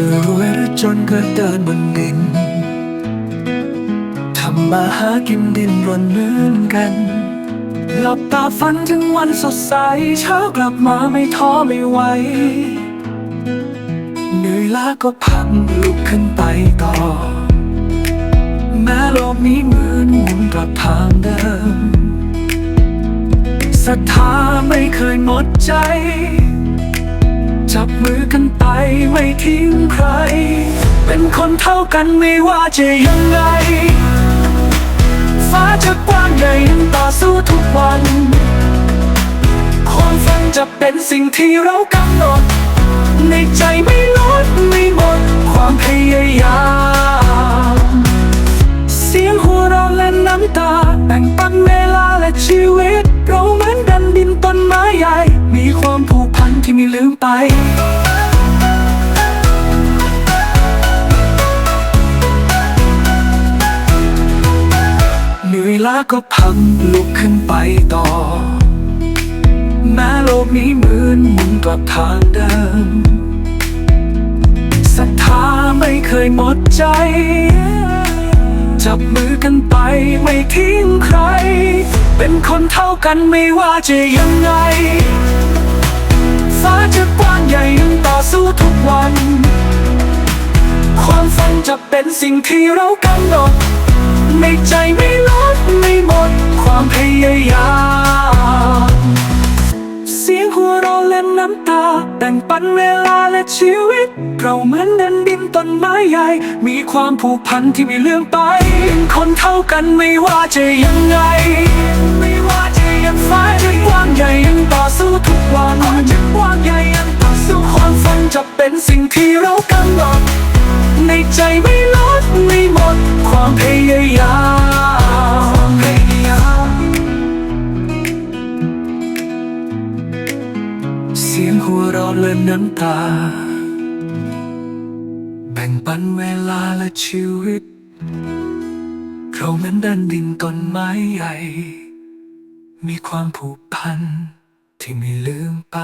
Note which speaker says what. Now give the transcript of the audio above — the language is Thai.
Speaker 1: จะรวยหรือจนก็เดินบนดินทำมาหากินดินรนเหมือนกัน หลับตาฝันถึงวันสดใส เช้ากลับมาไม่ท้อไม่ไหวเหนื่อยล้าก็พังลุกขึ้นไปต่อ แม้โลกนี้เหมือนหมุนกลับทางเดิมศรัทธาไม่เคยหมดใจ บมือกันไปไม่ทิ้งใคร เป็นคนเท่ากันไม่ว่าจะยังไง ฟ้าจะกว้างใหญ่ยังต่อสู้ทุกวัน ความฝันจะเป็นสิ่งที่เรากำหนด ในใจไม่ลดไม่หมด ความพยายาม ลืมไปเหนื่อยล้าก็พังลุกขึ้นไปต่อ แม้โลกนี้เหมือนหมุนกลับทางเดิมศรัทธาไม่เคยหมดใจ จับมือกันไปไม่ทิ้งใคร เป็นคนเท่ากันไม่ว่าจะยังไง ฟ้าจะกว้างใหญ่ยังต่อสู้ทุกวัน ความฝันจะเป็นสิ่งที่เรากำหนดในใจไม่ลดไม่หมด ความพยายาม เสียงหัวเราะและน้ำตา แบ่งปันเวลาและชีวิต เราเหมือนเดินดินต้นไม้ใหญ่ มีความผูกพันที่ไม่เลื่อนไปเป็นคนเท่ากันไม่ว่าจะยังไง ไม่ว่าจะยังฟ้าจะกว้าง เป็นสิ่งที่เรากำหนดในใจไม่ลดไม่หมด ความพยายามพยายามเสียงหัวเราะและน้ำตา แบ่งปันเวลาและชีวิต เราเหมือนดันดินต้นไม้ใหญ่ มีความผูกพันที่ไม่ลืมไป